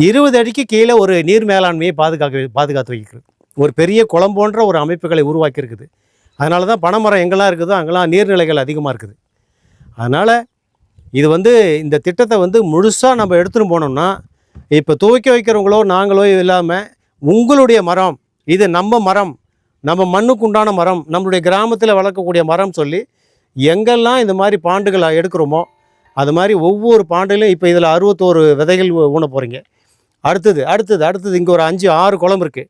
இருபது அடிக்கு கீழே ஒரு நீர் மேலாண்மையை பாதுகாக்க பாதுகாத்து வைக்கிறது. ஒரு பெரிய குளம் போன்ற ஒரு அமைப்புகளை உருவாக்கியிருக்குது. அதனால தான் பனைமரம் எங்கெல்லாம் இருக்குதோ அங்கெல்லாம் நீர்நிலைகள் அதிகமாக இருக்குது. அதனால் இது வந்து இந்த திட்டத்தை வந்து முழுசாக நம்ம எடுத்துன்னு போனோம்னா இப்போ துவைக்க வைக்கிறவங்களோ நாங்களோ இல்லாமல் உங்களுடைய மரம் இது நம்ம மரம் நம்ம மண்ணுக்கு உண்டான மரம் நம்மளுடைய கிராமத்தில் வளர்க்கக்கூடிய மரம் சொல்லி எங்கெல்லாம் இந்த மாதிரி பாண்டுகளை எடுக்கிறோமோ அது மாதிரி ஒவ்வொரு பாண்டிலையும் இப்போ இதில் அறுபத்தோரு விதைகள் ஊ- ஊன போகிறீங்க அடுத்தது அடுத்தது அடுத்தது இங்கே ஒரு அஞ்சு ஆறு குளம் இருக்குது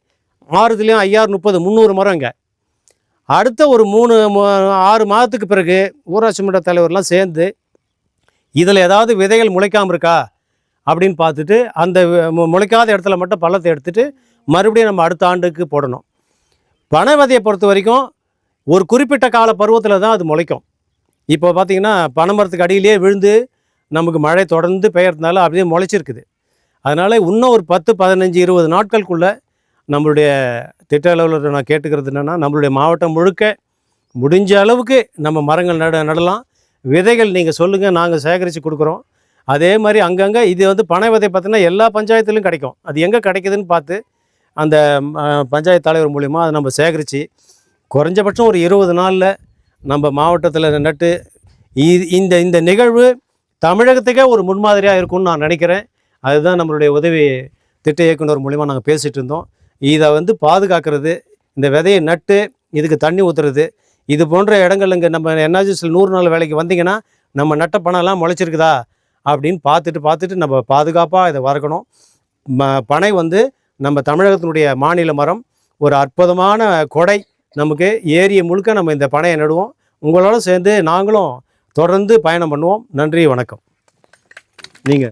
ஆறுதுலேயும் ஐயாறு முப்பது முந்நூறு மரம் இங்கே. அடுத்த ஒரு மூணு ஆறு மாதத்துக்கு பிறகு ஊராட்சி மன்ற தலைவர்லாம் சேர்ந்து இதில் ஏதாவது விதைகள் முளைக்காமல் இருக்கா அப்படின்னு பார்த்துட்டு அந்த முளைக்காத இடத்துல மட்டும் பள்ளத்தை எடுத்துகிட்டு மறுபடியும் நம்ம அடுத்த ஆண்டுக்கு போடணும். பனை விதையை பொறுத்த வரைக்கும் ஒரு குறிப்பிட்ட கால பருவத்தில் தான் அது முளைக்கும். இப்போ பார்த்திங்கன்னா பனைமரத்துக்கு அடியிலே விழுந்து நமக்கு மழை தொடர்ந்து பெய்யறதுனால அப்படியே முளைச்சிருக்குது. அதனால் இன்னும் ஒரு பத்து பதினஞ்சு இருபது நாட்களுக்குள்ளே நம்மளுடைய திட்ட அளவில் நான் கேட்டுக்கிறது என்னென்னா நம்மளுடைய மாவட்டம் முழுக்க முடிஞ்ச அளவுக்கு நம்ம மரங்கள் நட நடலாம். விதைகள் நீங்கள் சொல்லுங்கள் நாங்கள் சேகரித்து கொடுக்குறோம். அதே மாதிரி அங்கங்கே இது வந்து பனை விதை பார்த்திங்கன்னா எல்லா பஞ்சாயத்துலையும் கிடைக்கும். அது எங்கே கிடைக்குதுன்னு பார்த்து அந்த பஞ்சாயத்து தலைவர் மூலிமா அதை நம்ம சேகரித்து குறைஞ்சபட்சம் ஒரு இருபது நாளில் நம்ம மாவட்டத்தில் நட்டு இ- இந்த இந்த நிகழ்வு தமிழகத்துக்கே ஒரு முன்மாதிரியாக இருக்கும்னு நான் நினைக்கிறேன். அதுதான் நம்மளுடைய உதவி திட்ட இயக்குனர் மூலிமா நாங்கள் பேசிகிட்டு இருந்தோம். இதை வந்து பாதுகாக்கிறது இந்த விதையை நட்டு இதுக்கு தண்ணி ஊற்றுறது இது போன்ற இடங்கள் இங்கே நம்ம என்ஆர்ஜிஸில் நூறு நாள் வேலைக்கு வந்தீங்கன்னா நம்ம நட்ட பணம்லாம் முளைச்சிருக்குதா? அப்படின்னு பார்த்துட்டு பார்த்துட்டு நம்ம பாதுகாப்பாக இதை வறக்கணும். ம பனை வந்து நம்ம தமிழகத்தினுடைய மாநில மரம் ஒரு அற்புதமான கொடை. நமக்கு ஏரியை முழுக்க நம்ம இந்த பனையை நடுவோம். உங்களோட சேர்ந்து நாங்களும் தொடர்ந்து பயணம் பண்ணுவோம். நன்றி வணக்கம். நீங்கள்